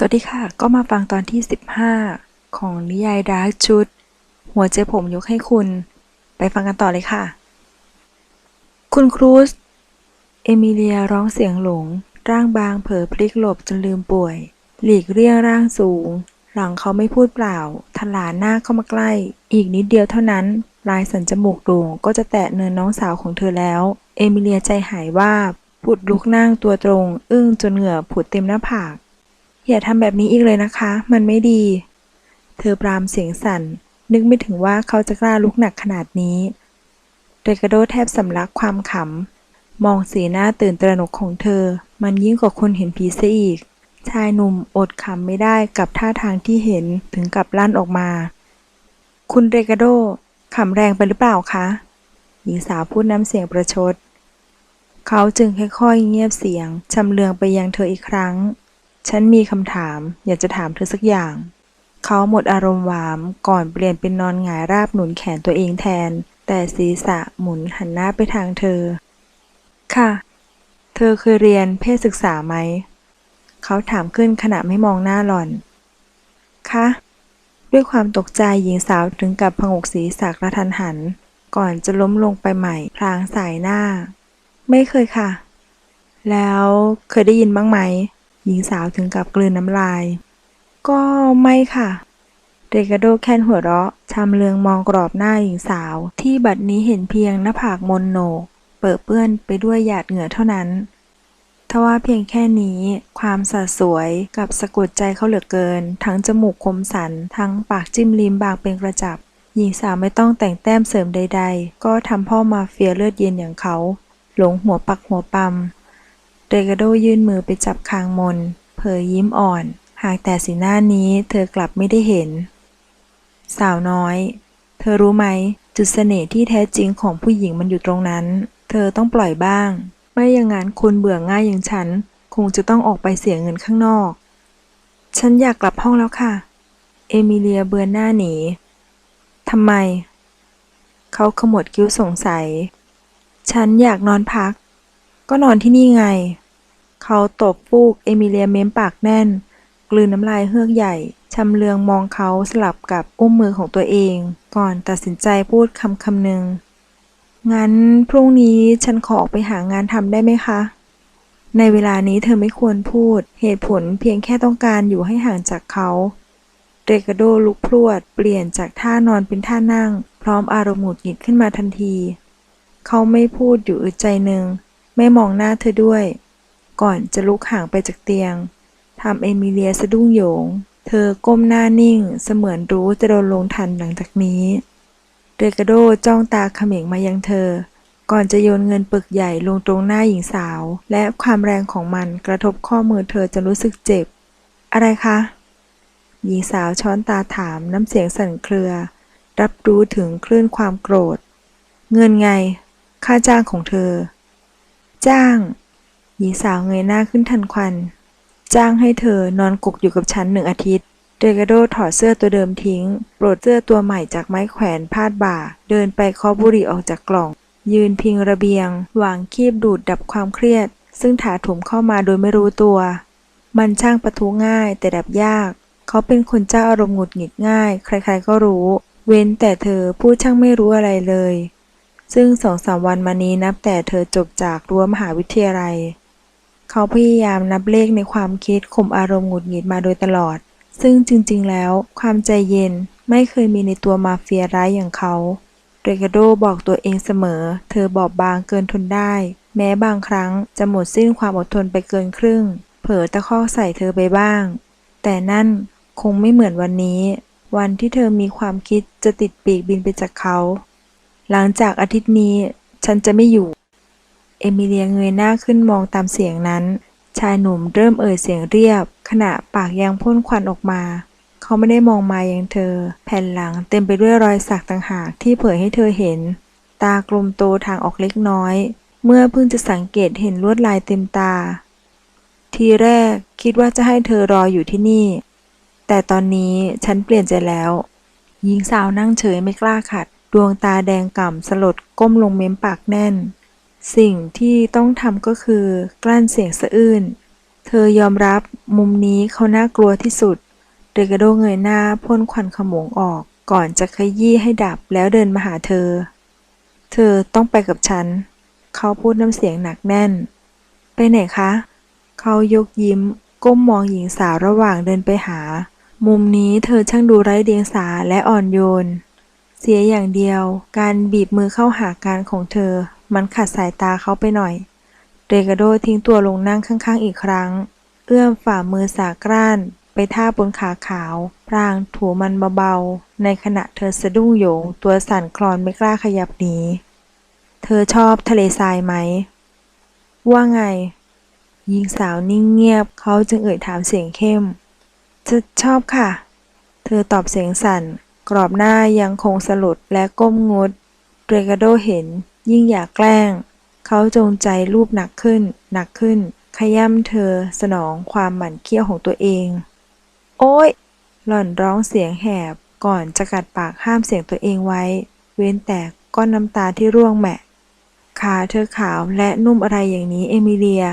สวัสดีค่ะ ก็มาฟังตอนที่ 15 ของนิยายดาร์กชุด หัวใจผมยกให้คุณ ไปฟังกันต่อเลยค่ะ คุณครูส เอมิเลียร้องเสียงหลง ร่างบางเผลอพลิกหลบจนลืมป่วย หลีกเลี่ยงร่างสูง หลังเขาไม่พูดเปล่าทลานหน้าเข้ามาใกล้ อีกนิดเดียวเท่านั้น ลายสันจมูกโด่งก็จะแตะเนินน้องสาวของเธอแล้ว เอมิเลียใจหายว่าบผุดลุกนั่งตัวตรง อึ้งจนเหงื่อผุดเต็มหน้าผาก อย่าทำแบบนี้อีกเลยนะคะ มันไม่ดี เธอปรามเสียงสั่น นึกไม่ถึงว่าเขาจะกล้าลุกหนักขนาดนี้เรกาโดแทบสำลักความขำ มองสีหน้าตื่นตระหนกของเธอ มันยิ่งกว่าคนเห็นผีเสียอีก ชายหนุ่มอดขำไม่ได้กับท่าทางที่เห็นถึงกับลั่นออกมา คุณเรกาโดขำแรงไปหรือเปล่าคะหญิงสาวพูดน้ำเสียงประชด เขาจึงค่อยๆเงียบเสียงชำเลืองไปยังเธออีกครั้ง ฉันมีคำถาม อยากจะถามเธอสักอย่าง เขาหมดอารมณ์หวามก่อนเปลี่ยนเป็นนอนหงายราบหนุนแขนตัวเองแทน แต่ศีรษะหมุนหันหน้าไปทางเธอ ค่ะ เธอเคยเรียนเพศศึกษาไหม เขาถามขึ้นขณะไม่มองหน้าหล่อน คะ ด้วยความตกใจหญิงสาวถึงกับผงกศีรษะกระทันหัน ก่อนจะล้มลงไปใหม่พลางสายหน้า ไม่เคยค่ะ แล้วเคยได้ยินบ้างไหม หญิงสาวถึงกับกลืนน้ำลาย ก็ไม่ค่ะเรกาโดแค่นหัวเราะชำเลืองมองกรอบหน้าหญิงสาว ที่บัดนี้เห็นเพียงหน้าผากมนโหนก เปิดเปื้อนไปด้วยหยาดเหงื่อเท่านั้นทว่าเพียงแค่นี้ความสะสวยกับสะกดใจเขาเหลือเกิน ทั้งจมูกคมสัน ทั้งปากจิ้มลิ้มบางเป็นกระจับ หญิงสาวไม่ต้องแต่งแต้มเสริมใด ๆ ก็ทำพ่อมาเฟียเลือดเย็นอย่างเขา หลงหัวปักหัวปั๊ม เรกาโดยื่นมือไปจับคางมน เผยยิ้มอ่อน หากแต่สีหน้านี้เธอกลับไม่ได้เห็น สาวน้อย เธอรู้ไหม จุดเสน่ห์ที่แท้จริงของผู้หญิงมันอยู่ตรงนั้น เธอต้องปล่อยบ้าง ไม่อย่างนั้นคนเบื่อง่ายอย่างฉัน คงจะต้องออกไปเสียเงินข้างนอก ฉันอยากกลับห้องแล้วค่ะ เอมิเลียเบือนหน้าหนีทำไม เขาขมวดคิ้วสงสัย ฉันอยากนอนพัก ก็นอนที่นี่ไง เขาตบฟูกเอมิเลียเม้มปากแน่น กลืนน้ำลายเฮือกใหญ่ ชำเลืองมองเขาสลับกับอุ้มมือของตัวเอง ก่อนตัดสินใจพูดคำคำหนึ่งงั้นพรุ่งนี้ฉันขอออกไปหางานทำได้ไหมคะ ในเวลานี้เธอไม่ควรพูด เหตุผลเพียงแค่ต้องการอยู่ให้ห่างจากเขาเรกาโดลุกพรวด เปลี่ยนจากท่านอนเป็นท่านั่ง พร้อมอารมณ์หงุดหงิดขึ้นมาทันที เขาไม่พูดอยู่อึดใจหนึ่ง ไม่มองหน้าเธอด้วย ก่อนจะลุกห่างไปจากเตียงทำเอมิเลียสะดุ้งโยง เธอก้มหน้านิ่ง เสมือนรู้จะโดนลงทันหลังจากนี้เรกาโดจ้องตาเขม็งมายังเธอ ก่อนจะโยนเงินปึกใหญ่ลงตรงหน้าหญิงสาว และความแรงของมันกระทบข้อมือเธอจนรู้สึกเจ็บ อะไรคะ หญิงสาวช้อนตาถามน้ำเสียงสั่นเครือ รับรู้ถึงคลื่นความโกรธ เงินไง ค่าจ้างของเธอ จ้าง หญิงสาวเงยหน้าขึ้นทันควัน จ้างให้เธอนอนกุกอยู่กับฉันหนึ่งอาทิตย์ เดกาโดถอดเสื้อตัวเดิมทิ้ง โปรดเสื้อตัวใหม่จากไม้แขวนพาดบ่า เดินไปเคาะบุหรี่ออกจากกล่อง ยืนพิงระเบียง วางคีบดูดดับความเครียด ซึ่งถาถมเข้ามาโดยไม่รู้ตัว มันช่างประทุง่ายแต่ดับยาก เขาเป็นคนเจ้าอารมณ์หงุดหงิดง่าย ใครๆก็รู้ เว้นแต่เธอผู้ช่างไม่รู้อะไรเลย ซึ่งสองสามวันมานี้นับแต่เธอจบจากรั้วมหาวิทยาลัย เขาพยายามนับเลขในความคิดข่มอารมณ์หงุดหงิดมาโดยตลอด ซึ่งจริง ๆ แล้ว ความใจเย็นไม่เคยมีในตัวมาเฟียร้ายอย่างเขาเรกาโดบอกตัวเองเสมอ เธอบอบบางเกินทนได้ แม้บางครั้งจะหมดสิ้นความอดทนไปเกินครึ่ง เผลอตะคอกใส่เธอไปบ้าง แต่นั่นคงไม่เหมือนวันนี้ วันที่เธอมีความคิดจะติดปีกบินไปจากเขา หลังจากอาทิตย์นี้ ฉันจะไม่อยู่ เอมิเลียเงยหน้าขึ้นมองตามเสียงนั้น ชายหนุ่มเริ่มเอ่ยเสียงเรียบ ขณะปากยังพ่นควันออกมา เขาไม่ได้มองมายังเธอ แผ่นหลังเต็มไปด้วยรอยสักต่างหากที่เผยให้เธอเห็น ตากลมโตทางออกเล็กน้อย เมื่อเพิ่งจะสังเกตเห็นลวดลายเต็มตา ทีแรกคิดว่าจะให้เธอรออยู่ที่นี่ แต่ตอนนี้ฉันเปลี่ยนใจแล้ว หญิงสาวนั่งเฉยไม่กล้าขัด ดวงตาแดงก่ำสลดก้มลงเม้มปากแน่น สิ่งที่ต้องทำก็คือกลั้นเสียงสะอื้น เธอยอมรับมุมนี้เขาน่ากลัวที่สุด เดกาโดเงยหน้าพ่นควันขโมงออกก่อนจะขยี้ให้ดับแล้วเดินมาหาเธอ เธอต้องไปกับฉัน เขาพูดน้ำเสียงหนักแน่น ไปไหนคะ เขายกยิ้ม ก้มมองหญิงสาวระหว่างเดินไปหา มุมนี้เธอช่างดูไร้เดียงสาและอ่อนโยน เสียอย่างเดียว การบีบมือเข้าหาการของเธอ มันขัดสายตาเขาไปหน่อย เรกาโดทิ้งตัวลงนั่งข้างๆอีกครั้ง เอื้อมฝ่ามือสากร้าน ไปท่าบนขาขาว พรางถูมันเบาๆ ในขณะเธอสะดุ้งโยง ตัวสั่นคลอนไม่กล้าขยับหนีเธอชอบทะเลทรายไหม ว่าไงหญิงสาวนิ่งเงียบเขาจึงเอ่ยถามเสียงเข้ม จะชอบค่ะ เธอตอบเสียงสั่น กรอบหน้ายังคงสลดและก้มงด เรกาโดเห็น ยิ่งอยากแกล้ง เขาจงใจรูปหนักขึ้น หนักขึ้น ขย้ำเธอสนองความหมั่นเคี้ยวของตัวเอง โอ้ย หล่อนร้องเสียงแหบก่อนจะกัดปากห้ามเสียงตัวเองไว้ เว้นแต่ก้อนน้ำตาที่ร่วงแหมะขาเธอขาวและนุ่มอะไรอย่างนี้เอมิเลีย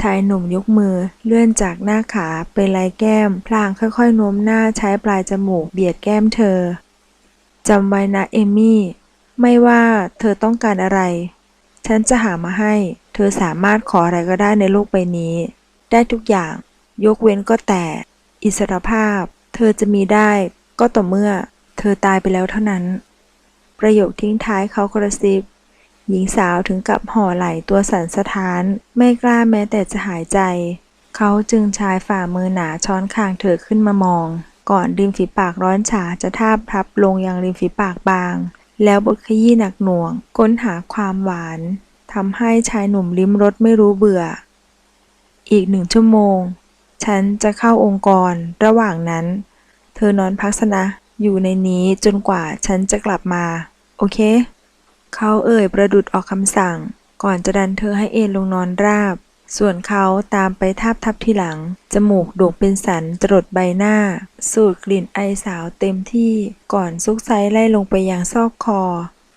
ชายหนุ่มยกมือเลื่อนจากหน้าขาไปไล่แก้ม พลางค่อยๆโน้มหน้าใช้ปลายจมูกเบียดแก้มเธอจำไว้นะเอมี่ ไม่ว่าเธอต้องการอะไร ฉันจะหามาให้ เธอสามารถขออะไรก็ได้ในโลกใบนี้ ได้ทุกอย่าง ยกเว้นก็แต่ อิสรภาพ เธอจะมีได้ก็ต่อเมื่อ เธอตายไปแล้วเท่านั้น ประโยคทิ้งท้ายเขากระซิบ หญิงสาวถึงกับห่อไหล่ตัวสั่นสะท้าน ไม่กล้าแม้แต่จะหายใจ เขาจึงชายฝ่ามือหนาช้อนคางเธอขึ้นมามอง ก่อนริมฝีปากร้อนฉาจะทาบทับลงยังริมฝีปากบาง แล้วบทขยี้หนักหน่วง ค้นหาความหวานทำให้ชายหนุ่มลิ้มรสไม่รู้เบื่อ อีกหนึ่งชั่วโมง ฉันจะเข้าองค์กร ระหว่างนั้น เธอนอนพักนะ อยู่ในนี้จนกว่าฉันจะกลับมา โอเค เขาเอ่ยประดุดออกคำสั่ง ก่อนจะดันเธอให้เอนลงนอนราบ ส่วนเขาตามไปทาบทับที่หลัง จมูกโด่งเป็นสันจรดใบหน้า สูดกลิ่นไอสาวเต็มที่ก่อนซุกไซไล่ลงไปยังซอกคอ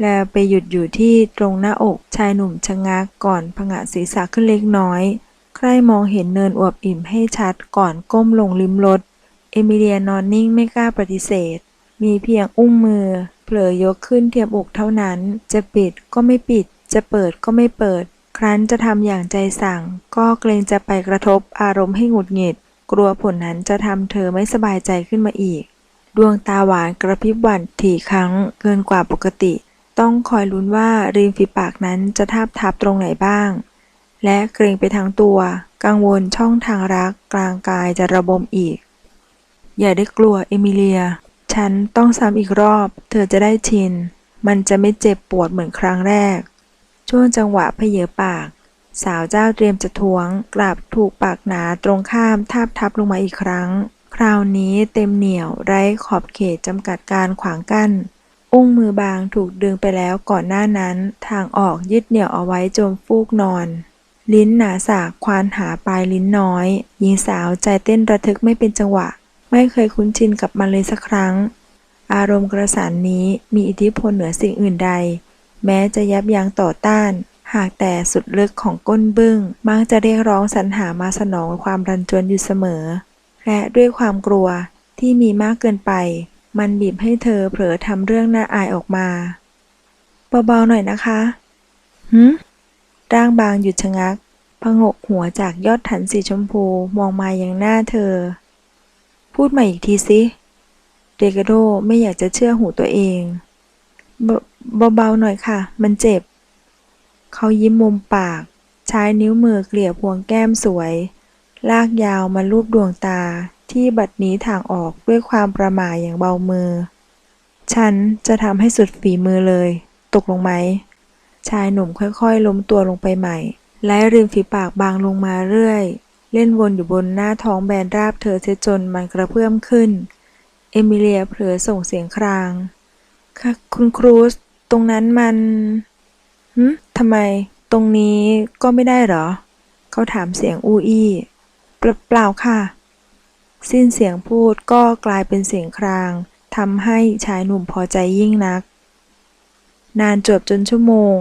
แล้วไปหยุดอยู่ที่ตรงหน้าอกชายหนุ่มชะงักก่อนผงะศีรษะขึ้นเล็กน้อย ใครมองเห็นเนินอวบอิ่มให้ชัดก่อนก้มลงริมรถเอมิเลียนอนนิ่งไม่กล้าปฏิเสธ มีเพียงอุ้งมือเผลอยกขึ้นเทียบอกเท่านั้น จะปิดก็ไม่ปิด จะเปิดก็ไม่เปิด ครั้นจะทำอย่างใจสั่ง ก็เกรงจะไปกระทบอารมณ์ให้หงุดหงิด กลัวผลนั้นจะทำเธอไม่สบายใจขึ้นมาอีก ดวงตาหวานกระพริบหวั่นถี่ครั้งเกินกว่าปกติ ต้องคอยลุ้นว่าริมฝีปากนั้นจะทาบทับตรงไหนบ้าง และเกรงไปทั้งตัว กังวลช่องทางรักกลางกายจะระบมอีก อย่าได้กลัวเอมิเลีย ฉันต้องซ้ำอีกรอบ เธอจะได้ชิน มันจะไม่เจ็บปวดเหมือนครั้งแรก ช่วงจังหวะเพเยปาก สาวเจ้าเตรียมจะทวง กลับถูกปากหนาตรงข้ามทาบทับลงมาอีกครั้ง คราวนี้เต็มเหนียวไร้ขอบเขตจำกัดการขวางกั้น อุ้งมือบางถูกดึงไปแล้วก่อนหน้านั้น ทางออกยึดเหนี่ยวเอาไว้จมฟูกนอน ลิ้นหนาสากควานหาปลายลิ้นน้อยหญิงสาวใจเต้นระทึกไม่เป็นจังหวะ ไม่เคยคุ้นชินกับมันเลยสักครั้ง อารมณ์กระสานนี้มีอิทธิพลเหนือสิ่งอื่นใด แม้จะยับยั้งต่อต้าน หากแต่สุดลึกของก้นบึ้ง มักจะเรียกร้องสรรหามาสนองความรันจวนอยู่เสมอ และด้วยความกลัวที่มีมากเกินไป มันบีบให้เธอเผลอทำเรื่องน่าอายออกมาเบาๆหน่อยนะคะหืมร่างบางหยุดชะงักพงกหัวจากยอดถันสีชมพูมองมายังหน้าเธอ พูดใหม่อีกทีสิเดกาโดไม่อยากจะเชื่อหูตัวเอง เบเบาๆหน่อยค่ะ มันเจ็บ เขายิ้มมุมปาก ใช้นิ้วมือเกลี่ยพวงแก้มสวย ลากยาวมาลูบดวงตาที่บัดนี้ทางออกด้วยความประหม่าอย่างเบามือ ฉันจะทำให้สุดฝีมือเลย ตกลงไหม ชายหนุ่มค่อยๆ ล้มตัวลงไปใหม่และริมฝีปากบางลงมาเรื่อย เล่นวนอยู่บนหน้าท้องแบนราบเธอเสียจนมันกระเพื่อมขึ้น เอมิเลียเผลอส่งเสียงคราง ค่ะคุณครูสตรงนั้นมันหืมทำไม ตรงนี้ก็ไม่ได้เหรอ เขาถามเสียงอูอี้เปล่าค่ะ สิ้นเสียงพูดก็กลายเป็นเสียงครางทำให้ชายหนุ่มพอใจยิ่งนัก นานจวบจนชั่วโมง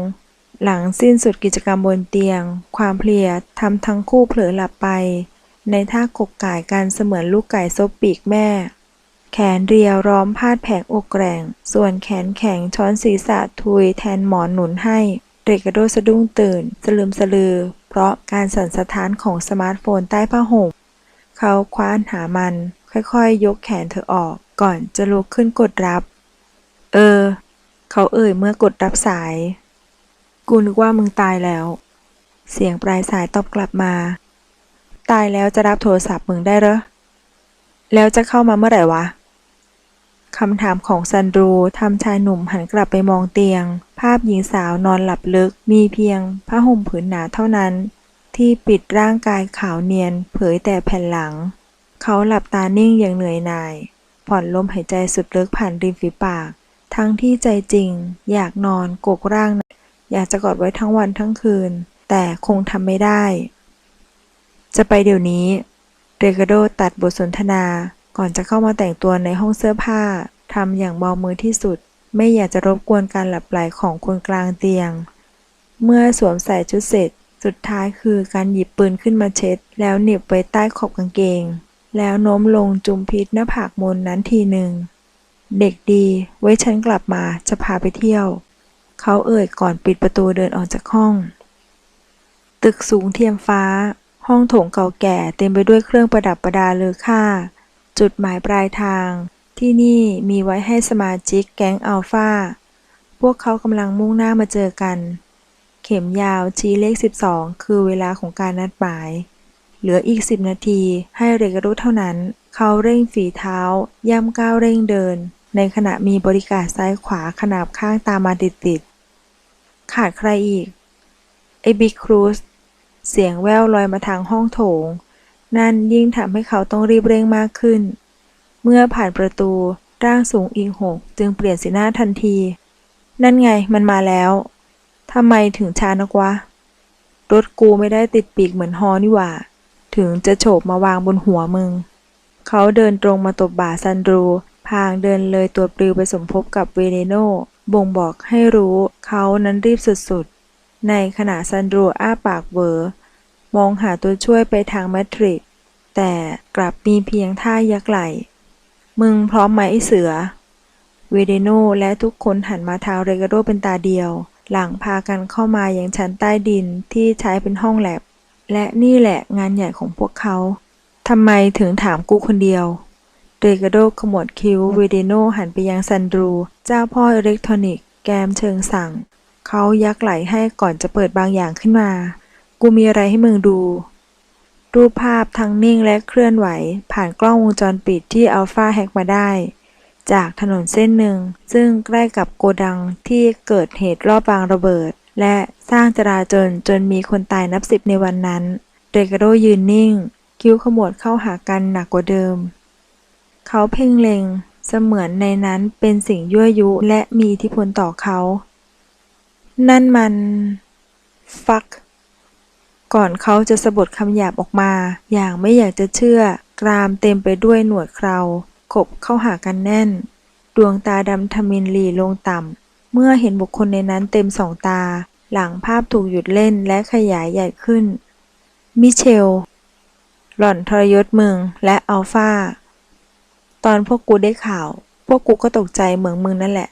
หลังสิ้นสุดกิจกรรมบนเตียง ความเพลียทำทั้งคู่เผลอหลับไป ในท่ากกก่ายกันเสมือนลูกไก่ซบปีกแม่ แขนเรียวร้อมพาดแผงอกแกร่ง ส่วนแขนแข็งช้อนศีรษะทุยแทนหมอนหนุนให้เรกาโดสะดุ้งตื่น สลืมสลือ เพราะการสั่นสะท้านของสมาร์ทโฟนใต้ผ้าห่ม เขาคว้านหามัน ค่อยๆยกแขนเธอออก ก่อนจะลุกขึ้นกดรับ เออ เขาเอ่ยเมื่อกดรับสาย กูนึกว่ามึงตายแล้ว เสียงปลายสายตอบกลับมา ตายแล้วจะรับโทรศัพท์มึงได้เหรอ แล้วจะเข้ามาเมื่อไหร่วะ คำถามของซันดรูทำชายหนุ่มหันกลับไปมองเตียง ภาพหญิงสาวนอนหลับลึก มีเพียงผ้าห่มผืนหนาเท่านั้น ที่ปิดร่างกายขาวเนียน เผยแต่แผ่นหลัง เขาหลับตานิ่งอย่างเหนื่อยหน่าย ผ่อนลมหายใจสุดลึกผ่านริมฝีปาก ทั้งที่ใจจริง อยากนอนกกร่าง อยากจะกอดไว้ทั้งวันทั้งคืน แต่คงทำไม่ได้ จะไปเดี๋ยวนี้ เรกาโดตัดบทสนทนา ก่อนจะเข้ามาแต่งตัวในห้องเสื้อผ้าทำอย่างเบามือที่สุด ไม่อยากจะรบกวนการหลับไหลของคนกลางเตียง เมื่อสวมใส่ชุดเสร็จ สุดท้ายคือการหยิบปืนขึ้นมาเช็ด แล้วเหน็บไว้ใต้ขอบกางเกง แล้วโน้มลงจุมพิษหน้าผากมนนั้นทีหนึ่ง เด็กดี ไว้ฉันกลับมาจะพาไปเที่ยว เขาเอ่ยก่อนปิดประตูเดินออกจากห้อง ตึกสูงเทียมฟ้า ห้องโถงเก่าแก่เต็มไปด้วยเครื่องประดับประดาเลอค่า จุดหมายปลายทาง ที่นี่มีไว้ให้สมาชิกแก๊งอัลฟาพวกเขากำลังมุ่งหน้ามาเจอกัน เข็มยาวชี้เลข 12 คือเวลาของการนัดหมาย เหลืออีก 10 นาทีให้เรกรุเท่านั้น เขาเร่งฝีเท้า ย่ำก้าวเร่งเดิน ในขณะมีบริการซ้ายขวาขนาบข้างตามมาติดๆ ขาดใครอีก ไอ้บิ๊กครูซเสียงแว่วลอยมาทางห้องโถง นั่นยิ่งทำให้เขาต้องรีบเร่งมากขึ้น เมื่อผ่านประตู ร่างสูงอีกหกจึงเปลี่ยนสีหน้าทันที นั่นไงมันมาแล้วทำไมถึงช้านักวะ รถกูไม่ได้ติดปีกเหมือนฮอนี่หว่า ถึงจะโฉบมาวางบนหัวมึง เขาเดินตรงมาตบบ่าซันดรู พางเดินเลยตัวปลิวไปสมทบกับเวเนโนบ่งบอกให้รู้เขานั้นรีบสุดๆ ในขณะซันดรูอ้าปากเวอ มองหาตัวช่วยไปทางแมทริก แต่กลับมีเพียงท่ายักไหล มึงพร้อมไหมไอเสือ เวเดโนและทุกคนหันมาทางเรกาโดเป็นตาเดียว หลังพากันเข้ามาอย่างชั้นใต้ดินที่ใช้เป็นห้องแลบ และนี่แหละงานใหญ่ของพวกเขา ทำไมถึงถามกูคนเดียว เรกาโดขมวดคิ้ว เวเดโนหันไปยังซันดรู เจ้าพ่ออิเล็กทรอนิกส์แกมเชิงสั่ง เขายักไหลให้ก่อนจะเปิดบางอย่างขึ้นมา กูมีอะไรให้มึงดู รูปภาพทั้งนิ่งและเคลื่อนไหว ผ่านกล้องวงจรปิดที่อัลฟาแฮกมาได้ จากถนนเส้นหนึ่ง ซึ่งใกล้กับโกดังที่เกิดเหตุรอบวางระเบิด และสร้างจราจนจนมีคนตายนับสิบในวันนั้นเรกาโดยืนนิ่ง คิ้วขมวดเข้าหากันหนักกว่าเดิม เขาเพ่งเล็งเสมือนในนั้นเป็นสิ่งยั่วยุและมีอิทธิพลต่อเขา นั่นมัน ฟัก ก่อนเขาจะสะบดคำหยาบออกมา อย่างไม่อยากจะเชื่อ กรามเต็มไปด้วยหนวดเคราขบเข้าหากันแน่น ดวงตาดำทมินหลีลงต่ำ เมื่อเห็นบุคคลในนั้นเต็มสองตา หลังภาพถูกหยุดเล่นและขยายใหญ่ขึ้น มิเชล หล่อนทรยศมึงและอัลฟา ตอนพวกกูได้ข่าว พวกกูก็ตกใจเหมือนมึงนั่นแหละ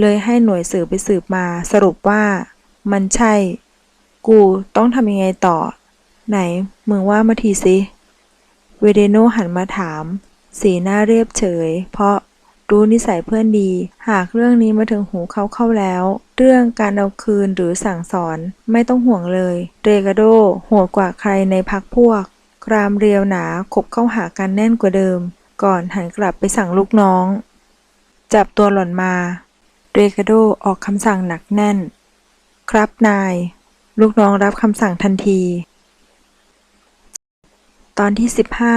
เลยให้หน่วยสืบไปสืบมาสรุปว่า มันใช่ กูต้องทำยังไงต่อ ไหน มึงว่ามาทีสิ เวเดโนหันมาถาม สีหน้าเรียบเฉย เพราะรู้นิสัยเพื่อนดี หากเรื่องนี้มาถึงหูเขาเข้าแล้ว เรื่องการเอาคืนหรือสั่งสอนไม่ต้องห่วงเลย เรกาโดโหดกว่าใครในพักพวก กรามเรียวหนาขบเข้าหากันแน่นกว่าเดิม ก่อนหันกลับไปสั่งลูกน้อง จับตัวหล่อนมา เรกาโดออกคำสั่งหนักแน่น ครับนาย ลูกน้องรับคำสั่งทันที ตอนที่สิบห้า